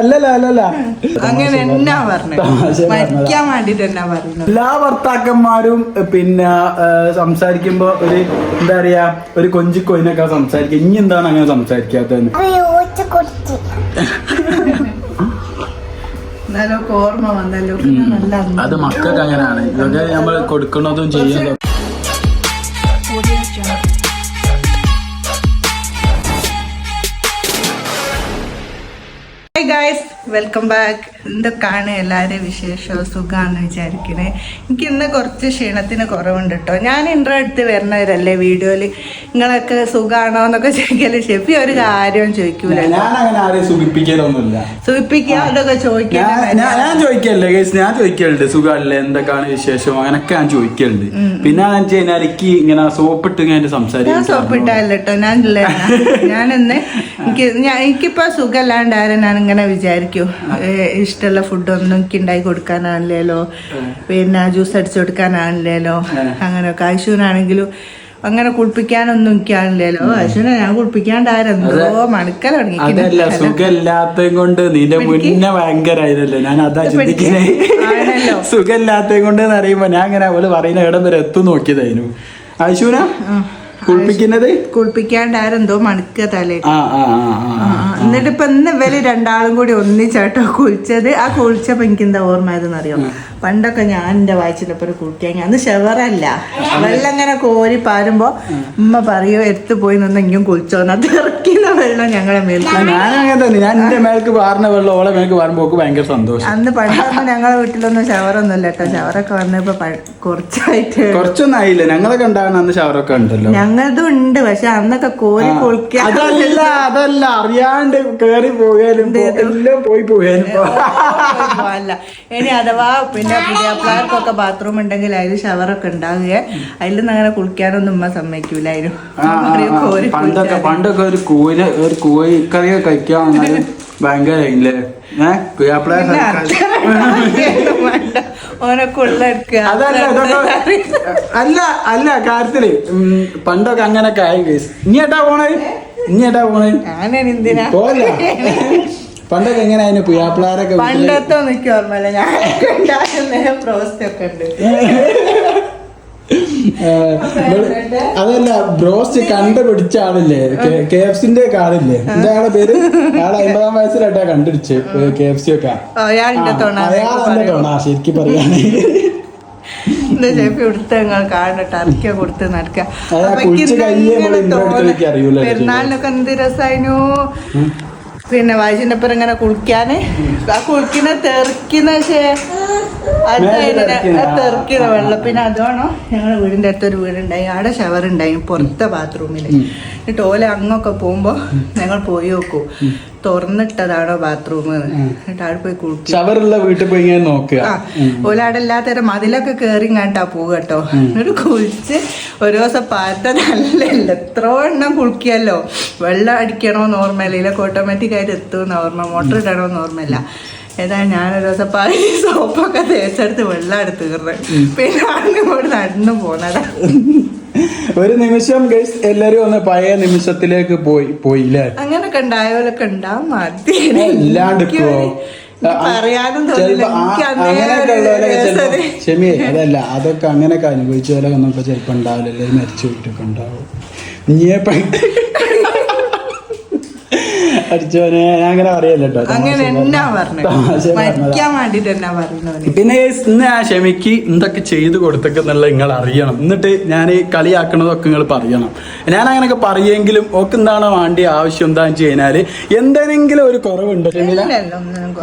അല്ലല്ല അല്ലല്ല. അങ്ങനെ എന്നാ പറഞ്ഞു തമാശ പറഞ്ഞതാ. മരിക്കാൻ വേണ്ടിട്ട് എന്നാ പറയുന്നത്? എല്ലാ ഭർത്താക്കന്മാരും പിന്നെ സംസാരിക്കുമ്പോ ഒരു എന്താ പറയാ ഒരു കൊഞ്ചിക്കൊയിനൊക്കെ സംസാരിക്കുക ഇനി എന്താണ് അങ്ങനെ സംസാരിക്കാത്തത്. അത് മക്കൾക്ക് അങ്ങനെയാണ്. ഇതൊക്കെ നമ്മൾ കൊടുക്കുന്നതും ചെയ്യുന്നതും വെൽക്കം ബാക്ക് എന്തൊക്കെയാണ് എല്ലാവരും വിശേഷം? സുഖമാണെന്ന് വിചാരിക്കണേ. എനിക്ക് ഇന്ന് കുറച്ച് ക്ഷീണത്തിന് കുറവുണ്ട് കേട്ടോ ഞാൻ ഇൻട്രോ എടുത്ത് വരുന്നവരല്ലേ വീഡിയോയിൽ നിങ്ങളൊക്കെ സുഖമാണോ എന്നൊക്കെ ചോദിക്കൽ. ഷെഫി ഒരു കാര്യവും ചോദിക്കൂല. ഞാൻ സുഖിപ്പിക്കുക അതൊക്കെ ചോദിക്കല്ലേ ഞാൻ ചോദിക്കലുണ്ട്. സുഖമല്ലേ എന്തൊക്കെയാണ് വിശേഷം? അങ്ങനൊക്കെ ഞാൻ ചോദിക്കലുണ്ട്. പിന്നെ വെച്ച് കഴിഞ്ഞാൽ എനിക്ക് ഇങ്ങനെ സോപ്പിട്ട് ഇങ്ങനെ ഞാൻ സോപ്പിട്ടല്ലോ കേട്ടോ ഞാൻ ഇന്ന് എനിക്ക് എനിക്കിപ്പോ സുഖമല്ലാണ്ടായാലും ഞാൻ ഇങ്ങനെ വിചാരിക്കും. ഏ, ഇഷ്ടമുള്ള ഫുഡൊന്നും എനിക്ക് ഉണ്ടാക്കി കൊടുക്കാനാണില്ലല്ലോ പിന്നെ ജ്യൂസ് അടിച്ചു കൊടുക്കാനാണില്ലല്ലോ അങ്ങനെ ആശുവിനാണെങ്കിലും അങ്ങനെ കുളിപ്പിക്കാനൊന്നും എനിക്കാണില്ലല്ലോ അശ്വിനെ ഞാൻ കുളിപ്പിക്കാണ്ടായിരുന്നോ. അതല്ല തുടങ്ങി സുഖമില്ലാത്തത് കൊണ്ട് നിന്റെ മുന്നേ ഭയങ്കരായിരുന്നല്ലോ ഞാൻ അതാ ചിന്തിക്കുന്നേ. ആണല്ലോ. സുഖമില്ലാത്തത് കൊണ്ട് എന്ന് ഞാൻ അങ്ങനെ അവൾ പറയുന്ന ഇടം വരെ എത്തും നോക്കിയതായിരുന്നു. ആശുന കുളിപ്പിക്കുന്നത്? കുളിപ്പിക്കാണ്ടായിരുന്നോ മണിക്ക തലേ. എന്നിട്ട് ഇപ്പൊ ഇന്ന് ഇവർ രണ്ടാളും കൂടി ഒന്നിച്ചാട്ടോ കുളിച്ചത്. ആ കുളിച്ചപ്പോ എനിക്ക് എന്താ ഓർമ്മ അറിയോ പണ്ടൊക്കെ ഞാൻ എന്റെ വായിച്ചിട്ടപ്പോ കുളിക്കാൻ അന്ന് ഷെവറല്ല. വെള്ളം ഇങ്ങനെ കോരി പാരുമ്പോ ഉമ്മ പറയോ എടുത്തു പോയി നിന്ന് എങ്കിലും കുളിച്ചോന്ന് തിറക്കുന്ന വെള്ളം ഞങ്ങളെ മേൽ ആ, ഞാൻ അങ്ങനെ തന്നെ. ഞാൻ എന്റെ മേൽക്ക് പാർന്ന വെള്ളം ഓളെ മേൽക്ക് പാറുമ്പോ ഓക്ക് ഭയങ്കര സന്തോഷം. അന്ന് പണ്ടൊന്നും ഞങ്ങളെ വീട്ടിലൊന്നും ഷവറൊന്നും ഇല്ല കേട്ടോ. ഷവറൊക്കെ വന്നപ്പോ കുറച്ചായിട്ട് കുറച്ചൊന്നും ആയില്ല. ഞങ്ങളൊക്കെ ഉണ്ടാകുന്ന അന്ന് ഷവറൊക്കെ ഉണ്ടല്ലോ. ഞങ്ങളതും ഉണ്ട് പക്ഷെ അന്നൊക്കെ കോരി കുളിക്കാൻ അതല്ല അതല്ല. അറിയാണ്ട് കേറി പോകാനും എല്ലാം പോയി പോകാനും അല്ല. ഇനി അഥവാ പിന്നെ പുതിയാപ്പിളാർക്കൊക്കെ ബാത്റൂം ഉണ്ടെങ്കിൽ അതിൽ ഷവറൊക്കെ ഉണ്ടാവുക അതിൽ നിന്ന് അങ്ങനെ കുളിക്കാനൊന്നും ഉമ്മ സമ്മതിക്കൂലായിരുന്നു. പണ്ടൊക്കെ പണ്ടൊക്കെ ഒരു കോഴി ഒരു കോഴിക്കറിയൊക്കെ കഴിക്കാൻ വന്നാൽ അല്ല അല്ല കാര്യത്തിൽ പണ്ടൊക്കെ അങ്ങനൊക്കെ ആയി കേസ് ഇനി ഏട്ടാ പോണേ? ഇനി ഏട്ടാ പോണേ? പോല പണ്ടൊക്കെ എങ്ങനെ അതിന് പുയാപ്പിളാരൊക്കെ പണ്ടത്തെ എനിക്ക് ഓർമ്മയില്ല. ഞാൻ ഉണ്ടാകുന്ന പ്രോസ്റ്റ് ഒക്കെ ഉണ്ട് അതല്ല ബ്രോസ്റ്റ് കണ്ടുപിടിച്ച ആളില്ലേ? കെ എഫ് സിന്റെ ഒക്കെ ആളില്ലേ? എന്റെ ആളെ പേര്? ആളെ അമ്പതാം വയസ്സിലായിട്ടാ കണ്ടുപിടിച്ച് കെ എഫ് സി ഒക്കെ. അയാളെ അയാൾ നല്ല തോണ ശരിക്കും പറയുകയാണെങ്കിൽ എന്താ ചേപ്പി കൊടുത്ത് നിങ്ങൾ കാണട്ടെ കൊടുത്ത് നടക്കുക. പെരുന്നാളിനൊക്കെ എന്ത് രസായിനു? പിന്നെ വായിച്ചിന്റെ ഒപ്പം ഇങ്ങനെ കുളിക്കാന്. ആ കുളിക്കുന്ന തെറിക്കുന്ന പക്ഷേ അത് തെറിക്കുന്ന, വെള്ളം. പിന്നെ അതാണോ ഞങ്ങളുടെ വീടിന്റെ അടുത്തൊരു വീടുണ്ടായി. ആടെ ഷവർ ഉണ്ടായി പുറത്തെ ബാത്റൂമിൽ എന്നിട്ട് ഓല അങ്ങൊക്കെ പോകുമ്പോ ഞങ്ങൾ പോയി നോക്കും. തുറന്നിട്ടതാണോ ബാത്റൂം പോയി കുളിക്കും. ഷവറുള്ള വീട്ടിൽ പോയി ഇങ്ങനെ നോക്കുക. ആ ഓലാടെ എല്ലാത്തരം മതിലൊക്കെ കേറി കണ്ടാ പൂ കേട്ടോ. എന്നിട്ട് കുളിച്ച് ഒരു ദിവസം പാത്ത നല്ല എത്ര എണ്ണം കുളിക്കുകയല്ലോ വെള്ളം അടിക്കണോ ഓർമ്മയില്ല. ഇതിലൊക്കെ ഓട്ടോമാറ്റിക് ആയിട്ട് എത്തുമെന്ന് ഓർമ്മ. മോട്ടർ ഇടണോ ഓർമ്മയില്ല. ഏതാ ഞാനൊരു ദിവസം പാതി സോപ്പൊക്കെ തേച്ചെടുത്ത് വെള്ളം എടുത്ത് കയറുന്നത് പിന്നെ അങ്ങോട്ട് നടന്നു പോന്നതാ ഒരു നിമിഷം ഗൈസ് എല്ലാരും ഒന്ന് പഴയ നിമിഷത്തിലേക്ക് പോയി പോയില്ലേ? അങ്ങനൊക്കെ ഉണ്ടായവരൊക്കെ ഉണ്ടാവും ഇല്ലാണ്ട്. ക്ഷമിയെ അതല്ല അതൊക്കെ അങ്ങനെയൊക്കെ അനുഭവിച്ചവരൊക്കെ ഇപ്പൊ ചിലപ്പോ ഉണ്ടാവില്ല എല്ലാവരും മരിച്ചു പോയിട്ടൊക്കെ ഉണ്ടാവും ഇനിയപ്പ അടിച്ചോനെ ഞാൻ അങ്ങനെ പറയല്ലോ അങ്ങനെ എന്നാ. മരിക്കാൻ വേണ്ടിട്ട് പിന്നെ ഇന്ന് ആ ക്ഷമിക്ക് എന്തൊക്കെ ചെയ്ത് കൊടുത്തൊക്കെന്നുള്ള നിങ്ങൾ അറിയണം. എന്നിട്ട് ഞാൻ കളിയാക്കണതൊക്കെ നിങ്ങൾ പറയണം. ഞാൻ അങ്ങനെയൊക്കെ പറയുമെങ്കിലും ഒക്കെ എന്താണ് വേണ്ടി ആവശ്യം എന്താണെന്ന് വെച്ച് കഴിഞ്ഞാൽ എന്തെങ്കിലും ഒരു കുറവുണ്ടോ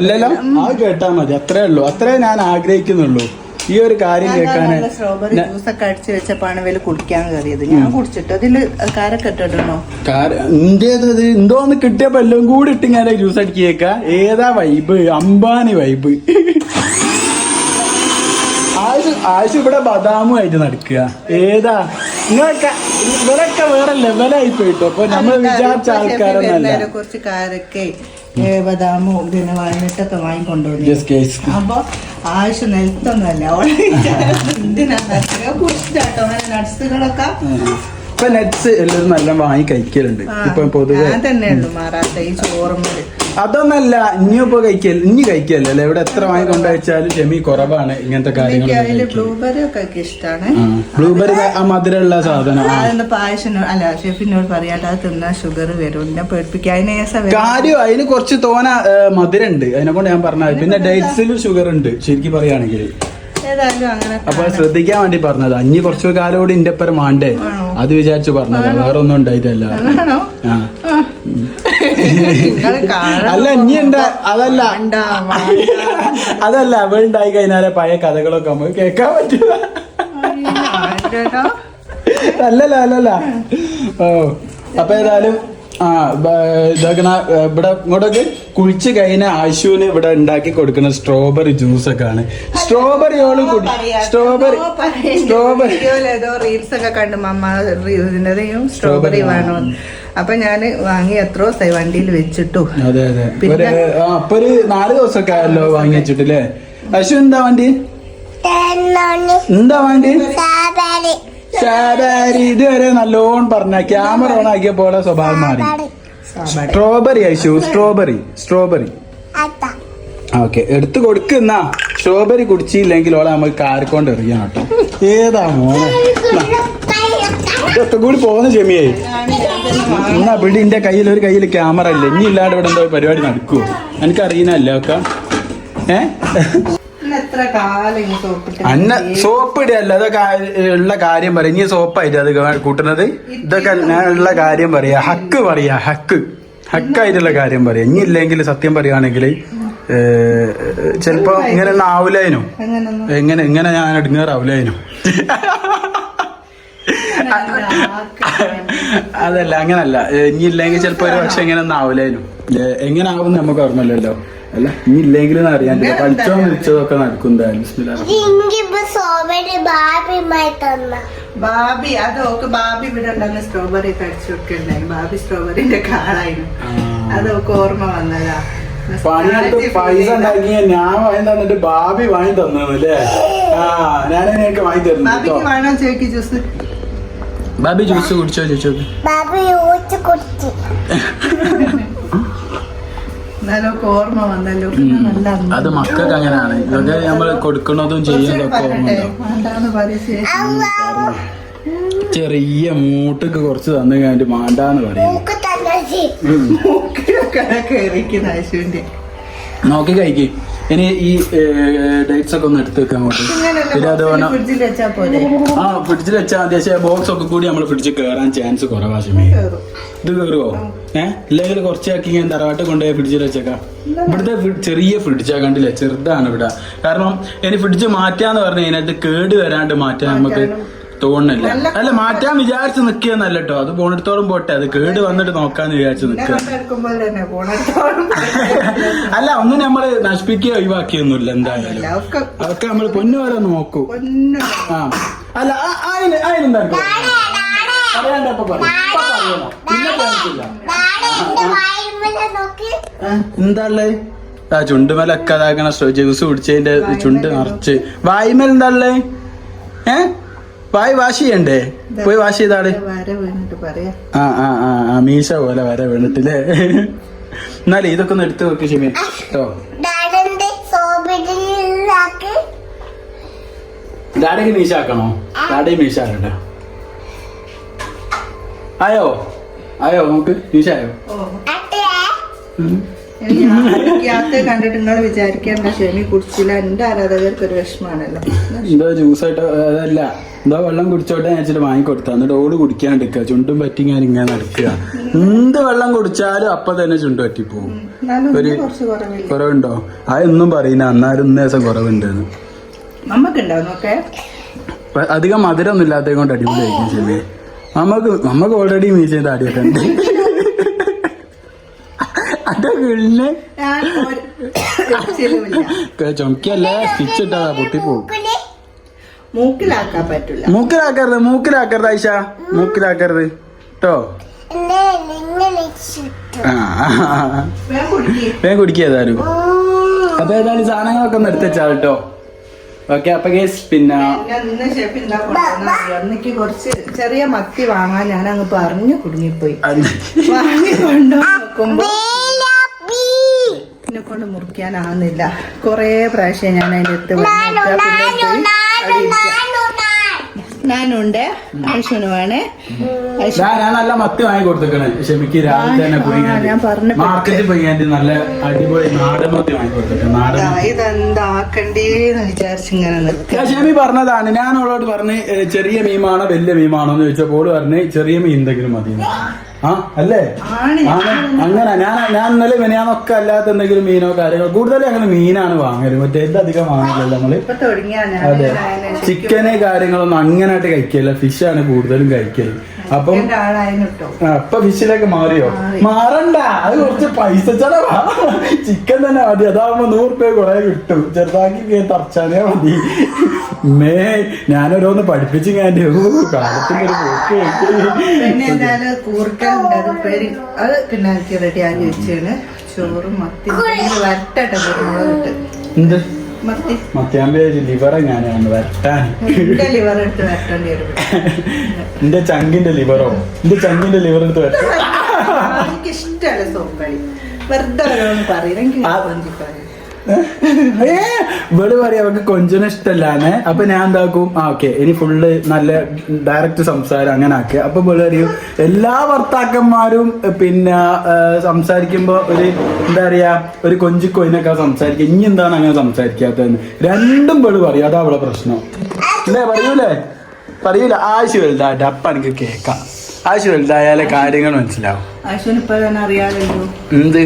ഇല്ലല്ലോ, അത് കേട്ടാ മതി. അത്രേ ഉള്ളൂ. അത്രേ ഞാൻ ആഗ്രഹിക്കുന്നുള്ളൂ. ഈ ഒരു കാര്യം കേൾക്കാൻ സ്ട്രോബെറി ജ്യൂസ് ഒക്കെ അടിച്ച് വെച്ചപ്പാണ് ഇവർ കുടിക്കാൻ കയറിയത് ഞാൻ കുടിച്ചിട്ട് അതിൽ കാരൊക്കെ ഇട്ടിടണോ ഇന്റേത് എന്തോന്ന് കിട്ടിയപ്പോ എല്ലാം കൂടി ഇട്ട് ഞാൻ ജ്യൂസ് കേക്ക. ഏതാ വൈബ് അംബാനി വൈബ് ആശു ആശു ഇവിടെ ബദാമും ആയിട്ട് നടക്കുക ഏതാ? നിങ്ങളൊക്കെ ഇവരൊക്കെ വേറെ ലെവലായി പോയിട്ടോ. അപ്പൊ നമ്മൾ വിചാരിച്ച ആൾക്കാരൊന്നല്ല കുറച്ച് കാരൊക്കെ ബദാമും പിന്നെ വാങ്ങിട്ടൊക്കെ വാങ്ങിക്കൊണ്ടുവന്നു. അപ്പൊ ആവശ്യം നിലത്തൊന്നുമല്ല അവളെ അങ്ങനെ നട്സുകളൊക്കെ ഇപ്പൊ നെറ്റ്സ് എല്ലാവരും നല്ല വാങ്ങി കഴിക്കലുണ്ട്. ഇപ്പൊ പൊതുവെ ഞാൻ തന്നെ ഉള്ളു മാറാത്ത ഈ ചോറും അതൊന്നല്ല ഇനിയിപ്പോ കഴിക്കൽ ഇനി കഴിക്കല്ലേ അല്ലെ ഇവിടെ എത്ര വാങ്ങി കൊണ്ടുവച്ചാലും ഷെമി കുറവാണ് ഇങ്ങനത്തെ കാര്യങ്ങൾ ബ്ലൂബെറി ഒക്കെ ഇഷ്ടമാണ് ബ്ലൂബെറി ആ മധുരമുള്ള സാധനം. പായസം അല്ല ഷെഫിനോട് പറയാട്ടാ അത് തിന്നാൽ ഷുഗർ വരും. കാര്യം അതിന് കുറച്ച് തോന മധുരം ഉണ്ട് അതിനെ കൊണ്ട് ഞാൻ പറഞ്ഞത്. പിന്നെ ഡേറ്റ്സിലും ഷുഗർ ഉണ്ട് ശരിക്കും പറയുകയാണെങ്കിൽ. അപ്പൊ ശ്രദ്ധിക്കാൻ വേണ്ടി പറഞ്ഞത്. അഞ്ഞി കുറച്ചു കാലം കൂടി ഇന്റെ ഒപ്പം മാണ്ടേ. അത് വിചാരിച്ചു പറഞ്ഞത്. വേറെ ഒന്നും ഉണ്ടായിട്ടല്ല. അല്ല ഇനി എന്താ? അതല്ല. അതല്ല അവൾ ഉണ്ടായി കഴിഞ്ഞാലേ പഴയ കഥകളൊക്കെ നമുക്ക് കേൾക്കാൻ പറ്റില്ല? അല്ലല്ല അല്ലല്ല. ഓ അപ്പൊ ഏതായാലും ആ ഇതാക്കണ ഇവിടെ ഇങ്ങോട്ടൊക്കെ കുഴിച്ച് കഴിഞ്ഞ ആശുവിന് ഇവിടെ ഉണ്ടാക്കി കൊടുക്കുന്ന സ്ട്രോബെറി ജ്യൂസ് ഒക്കെ ആണ്. കുടി സ്ട്രോബെറി ഓ, പറയാ. സ്ട്രോബെറി ഏതോ റീൽസ് ഒക്കെ കണ്ടു മമ്മ ഇതിന്റെയും സ്ട്രോബെറി വേണോ അപ്പൊ ഞാൻ വാങ്ങി എത്ര ദിവസമായി വണ്ടിയിൽ വെച്ചിട്ടു. അതെ അതെ. അപ്പൊ ഒരു നാല് ദിവസമൊക്കെ ആയല്ലോ വാങ്ങി വെച്ചിട്ടില്ലേ? അശു എന്താ വണ്ടി? എന്താ വണ്ടി? ഇതുവരെ നല്ലോണം പറഞ്ഞ ക്യാമറ ഓൺ ആക്കിയ പോലെ സ്വഭാവം മാറി. സ്ട്രോബെറി അയച്ചു സ്ട്രോബെറി സ്ട്രോബെറി. ഓക്കെ എടുത്തു കൊടുക്കുന്ന സ്ട്രോബെറി കുടിച്ചില്ലെങ്കിൽ ഓളെ നമുക്ക് കാർക്കൊണ്ട് എറിയണം കേട്ടോ. ഏതാ മോനെ? ഇതൊക്കെ കൂടി പോകുന്ന ചെമിയായി എന്നാ പിടി എന്റെ കയ്യിൽ ഒരു കയ്യിൽ ക്യാമറ ഇല്ല. ഇനി ഇല്ലാണ്ട് ഇവിടെ എന്തോ പരിപാടി നടക്കുവോ? എനിക്കറിയുന്നല്ലേ ഒക്കെ ഏ? അന്ന സോപ്പ് ഇടല്ല അതൊക്കെ ഉള്ള കാര്യം പറയാം. ഇനി സോപ്പായിട്ട് അത് കൂട്ടുന്നത്? ഇതൊക്കെ ഞാൻ ഉള്ള കാര്യം പറയാ. ഹക്ക് പറയാ ഹക്ക്. ഹക്കായിട്ടുള്ള കാര്യം പറയാം. ഇനി ഇല്ലെങ്കിൽ സത്യം പറയുകയാണെങ്കിൽ ചിലപ്പോ ഇങ്ങനെ ആവൂലായിനോ? എങ്ങനെ ഇങ്ങനെ ഞാൻ എടുങ്ങാറാവൂലായിനോ അതല്ല അങ്ങനല്ല. ഇനി ഇല്ലെങ്കിൽ ചിലപ്പോ ഒരു പക്ഷെ ഇങ്ങനെ ഒന്നും ആവൂലായിരുന്നു എങ്ങനെ ആവും നമുക്ക് ഓർമ്മയില്ലല്ലോ. അല്ല ഇനി ഇല്ലെങ്കിലും അറിയാൻ പഠിച്ചോ കളിച്ചോ വിളിച്ചതൊക്കെ നടക്കും ബാബി അത് ഓക്ക് ബാബി ഇവിടെ ഉണ്ടെന്ന് സ്ട്രോബെറി അടിച്ചു കൊടുക്കണ്ടായി ബാബി സ്ട്രോബെറിന്റെ കാളായിരുന്നു. അതൊക്കെ ഓർമ്മ വന്നതാ. പണിയെടുത്ത് പൈസ ഉണ്ടാക്കി ഞാൻ വാങ്ങി തന്നിട്ട് ബാബി വാങ്ങി തന്നല്ലേ ആ ഞാൻ എനിക്ക് വാങ്ങി തരുന്നു ബാബി ജ്യൂസ് കുടിച്ചോ ചോദിച്ചോ ബാബി ജ്യൂസ് കുടിച്ച് ഓർമ്മ വന്നല്ലോ. നല്ല. അത് മക്കൾക്ക് അങ്ങനെയാണ്. ഇതൊക്കെ നമ്മൾ കൊടുക്കണതും ചെയ്യുന്നതൊക്കെ ഓർമ്മ ചെറിയ മൂട്ടക്ക് കുറച്ച് തന്നു കഴിഞ്ഞിട്ട് മാണ്ടാന്ന് പറയും. നോക്കി കഴിക്ക്. ഇനി ഈ ഡേറ്റ്സ് ഒക്കെ ഒന്ന് എടുത്ത് വെക്കാൻ ആ ഫ്രിഡ്ജിൽ വെച്ചാൽ മതി. പക്ഷേ ബോക്സ് ഒക്കെ കൂടി നമ്മൾ ഫ്രിഡ്ജിൽ കയറാൻ ചാൻസ് കുറവാ ഇത് കയറുമോ ഏഹ് ഇല്ലെങ്കിൽ കുറച്ചാക്കി ഞാൻ തറവാട്ട് കൊണ്ടുപോയി ഫ്രിഡ്ജിൽ വെച്ചേക്കാം. ഇവിടുത്തെ ചെറിയ ഫ്രിഡ്ജാ കണ്ടില്ലേ? ചെറുതാണ് ഇവിടെ. കാരണം ഇനി ഫ്രിഡ്ജ് മാറ്റാന്ന് പറഞ്ഞു കഴിഞ്ഞാൽ ഇത് കേട് വരാണ്ട് മാറ്റാൻ നമുക്ക് തോന്നുന്നില്ല അല്ല മാറ്റാൻ വിചാരിച്ച് നിക്കുകയെന്നല്ല കേട്ടോ അത് പോണെടുത്തോളം പോട്ടെ. അത് കേട് വന്നിട്ട് നോക്കാന്ന് വിചാരിച്ച് നിക്കുക അല്ല ഒന്നും നമ്മൾ നശിപ്പിക്കുകയോ ഒഴിവാക്കിയൊന്നുമില്ല എന്തായാലും. അതൊക്കെ നമ്മൾ പൊന്നു വരെ നോക്കൂ. ആ. അല്ല അതിന് അതിനെന്താ എന്താല്ലേ പറയണോ. പിന്നെ എന്താ ഉള്ളത് ആ ചുണ്ടുമലൊക്കെ അതാക്കണ ജ്യൂസ് കുടിച്ചതിന്റെ ചുണ്ട് നിറച്ച്. വായ്മൽ എന്താ ഉള്ളത് ഏ? വായ് വാഷ് ചെയ്യണ്ടേ പോയി വാഷ് ചെയ്താൾ ആ ആ ആ ആ മീശ പോലെ വരെ വീണിട്ടില്ലേ? എന്നാലേ ഇതൊക്കെ ഒന്ന് എടുത്തു നോക്കി ഷിമി. കേട്ടോ ഡാഡിക്ക് മീശ ആക്കണോ? ഡാഡി മീശ ആക്കട്ടെ ആയോ? ആയോ നമുക്ക് മീശ ആയോ? അട്ടേ കണ്ടിട്ട് നിങ്ങൾ വിചാരിക്കേണ്ട. ഷെമി കുടിച്ചില്ല. എന്റെ ആരാധകർക്ക് ഒരു വിഷമാണല്ലോ. എന്തോ ജ്യൂസായിട്ട് അതല്ല. എന്തോ വെള്ളം കുടിച്ചോട്ടെ ഞാൻ വെച്ചിട്ട് വാങ്ങിക്കൊടുത്ത എന്നിട്ട് ഓട് കുടിക്കാണ്ടിരിക്കുക ചുണ്ടും പറ്റി ഞാൻ ഇങ്ങനെ നടക്കുക. എന്ത് വെള്ളം കുടിച്ചാലും അപ്പൊ തന്നെ ചുണ്ട് പറ്റിപ്പോവും. പോകും ഒരു- കുറവുണ്ടോ? അതൊന്നും പറയുന്ന അന്നാലും ഇന്ന ദിവസം കുറവുണ്ട് നമുക്കുണ്ടാവുന്നൊക്കെ അധികം മധുരമൊന്നും ഇല്ലാത്തത് കൊണ്ട് അടിപൊളിയായിരിക്കും ശരി നമുക്ക് നമുക്ക് ഓൾറെഡി മീശയും താടിയൊക്കെ ഉണ്ട്. ഒരു കുറച്ചിലുമില്ല. ചൊമക്കല്ലേ സ്റ്റിച്ച് ഇട്ടതാ പൊട്ടിപ്പോവും കുലി മൂക്കിലാക്കാൻ പറ്റില്ല മൂക്കിലാക്കരുത് മൂക്കിലാക്കരുത് ഐഷ. മൂക്കിലാക്കരുത്. കേട്ടോ വേഗം കുടിക്ക്. വേഗം കുടിക്കുക ഏതായാലും. അപ്പൊ ഏതായാലും സാധനങ്ങളൊക്കെ ഒന്ന് എടുത്തുവെച്ചാ കേട്ടോ. ഓക്കെ അപ്പൊ കേസ് പിന്നെ എനിക്ക് കുറച്ച് ചെറിയ മത്തി വാങ്ങാൻ ഞാൻ അങ്ങ് പറഞ്ഞു കുടുങ്ങിപ്പോയി. അത് വാങ്ങി കൊണ്ടു നോക്കുമ്പോ എന്നെ കൊണ്ട് മുറിക്കാനാവുന്നില്ല. കൊറേ പ്രാവശ്യം ഞാൻ അതിന്റെ അടുത്ത് നാനുണ്ട്. ഐശ്വന് വേണേ ഞാൻ ഞാൻ നല്ല മത്തി വാങ്ങി കൊടുത്തേക്കണേ. ക്ഷമിക്ക് രാവിലെ തന്നെ ഞാൻ പറഞ്ഞ മാർക്കറ്റിൽ പോയി ഞാൻ നല്ല അടിപൊളി നാടൻ മത്തി വാങ്ങി. ഇതെന്താക്കണ്ടേന്ന് വിചാരിച്ചിങ്ങനെ നിൽക്കുക ഞാൻ ഷെമി പറഞ്ഞതാണ്. ഞാൻ അവളോട് പറഞ്ഞ് ചെറിയ മീമാണോ വലിയ മീമാണോ എന്ന് ചോദിച്ചപ്പോൾ പറഞ്ഞ് ചെറിയ മീൻ എന്തെങ്കിലും മതി. ആ? അല്ലേ? അങ്ങനെ ഞാൻ ഞാൻ ഇന്നലെ മിനിയാന്നൊക്കെ അല്ലാത്ത എന്തെങ്കിലും മീനോ കാര്യങ്ങളോ കൂടുതലും അങ്ങനെ മീനാണ് വാങ്ങൽ. മറ്റേ അധികം വാങ്ങില്ലല്ലോ നമ്മൾ. അതെ. ചിക്കനെ ചിക്കന് കാര്യങ്ങളൊന്നും അങ്ങനായിട്ട് കഴിക്കില്ല ഫിഷാണ് കൂടുതലും കഴിക്കൽ. അപ്പം അപ്പൊ ഫിഷിലേക്ക് മാറിയോ? മാറണ്ട. അത് കുറച്ച് പൈസ ചെലവാ. ചിക്കൻ തന്നെ മതി. അതാവുമ്പോ നൂറ് രൂപ കുറെ കിട്ടും. ചെറുതാക്കി തറച്ചാലേ മതി. മേ ഞാനോരോന്ന് പഠിപ്പിച്ചു ഞാൻ കാലത്തിന്റെ ഒരു പോക്ക് അത് പേര് അത് പിന്നെ എനിക്ക് റെഡി ആക്കി വെച്ചാണ്. ചോറും മത്തി വരട്ടെ കുരുമുളകിട്ട് എന്ത്? മത്തി. മത്തിയാമ്പേ ലിവറെ ഞാനാണ് വരട്ടാൻ. എന്റെ ചങ്കിന്റെ ലിവറോ എന്റെ ചങ്കിന്റെ ലിവർ എടുത്ത് വരട്ടെ. എനിക്ക് ഇഷ്ടമല്ല സോപ്പടി വെറുതെ പറയും. കൊഞ്ചി പറയും അവർക്ക് കൊഞ്ചിന് ഇഷ്ടല്ലാന്ന്. അപ്പൊ ഞാൻ എന്താക്കും? ആ ഓക്കെ. ഇനി ഫുള്ള് നല്ല ഡയറക്റ്റ് സംസാരം അങ്ങനെ ആക്കുക അപ്പൊ ഇവൾ പറയും എല്ലാ ഭർത്താക്കന്മാരും പിന്നെ സംസാരിക്കുമ്പോ ഒരു എന്താ പറയാ ഒരു കൊഞ്ചിക്കൊയിനൊക്കെ സംസാരിക്കുക ഇനി എന്താണ് അങ്ങനെ സംസാരിക്കാത്തതെന്ന്? രണ്ടും ഇവൾ പറയും. അതാ അവളെ പ്രശ്നം. അല്ലേ? പറയൂലേ? പറയൂല. ആവശ്യമില്ല ഡപ്പ എനിക്ക് കേക്കാം. ആവശ്യം വലുതായാലേ കാര്യങ്ങൾ മനസ്സിലാവും. ആശുവിന് ഇപ്പൊ തന്നെ അറിയാമല്ലോ എന്ത്?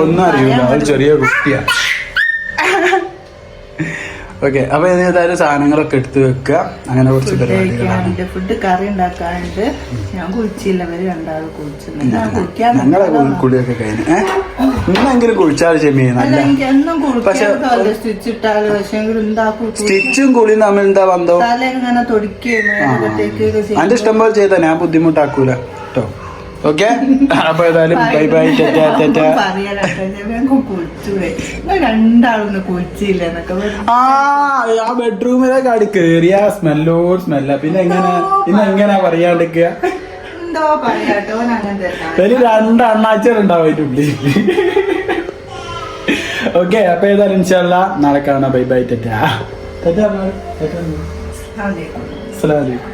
ഒന്നും അറിയില്ല പറയാൻ ചെറിയ കുട്ടിയാ ഓക്കെ അപ്പൊ ഇനി ഏതായാലും സാധനങ്ങളൊക്കെ എടുത്തു വെക്കുക. അങ്ങനെ കുറച്ച് ഫുഡ് പരിപാടികളാണ് കഴിക്കാനുണ്ട് ഫുഡ് കറി ഉണ്ടാക്കാനുണ്ട്. ഞാൻ രണ്ടാളും ഞങ്ങളെ കുളിയൊക്കെ കഴിഞ്ഞു. ചെമ്മീൻ പക്ഷെ- സ്റ്റിച്ച് ഇട്ടാൽ പക്ഷെ സ്റ്റിച്ചും കുളിയും തമ്മിൽ എന്താ വന്നോ അതിന്റെ ഇഷ്ടം പോലെ ചെയ്താ. ഞാൻ ബുദ്ധിമുട്ടാക്കൂല. കേട്ടോ ഓക്കെ അപ്പൊ ഏതായാലും ബൈ ബൈ. ആ ബെഡ്റൂമിലേക്ക് അടി കേറിയ സ്മെല്ലോ സ്മെല്ല പിന്നെ എങ്ങനെ ഇന്ന് എങ്ങനെ തന്നെ. ഒരു രണ്ട് അണ്ണാച്ചറുണ്ടാവും അതിന്റെ ഉള്ളിൽ ഓക്കെ അപ്പൊ ഏതായാലും ഇൻഷാല്ല നാളെ കാണാം. Bye bye ടെറ്റാ. ടെറ്റാ അസ്സലാമലൈക്കും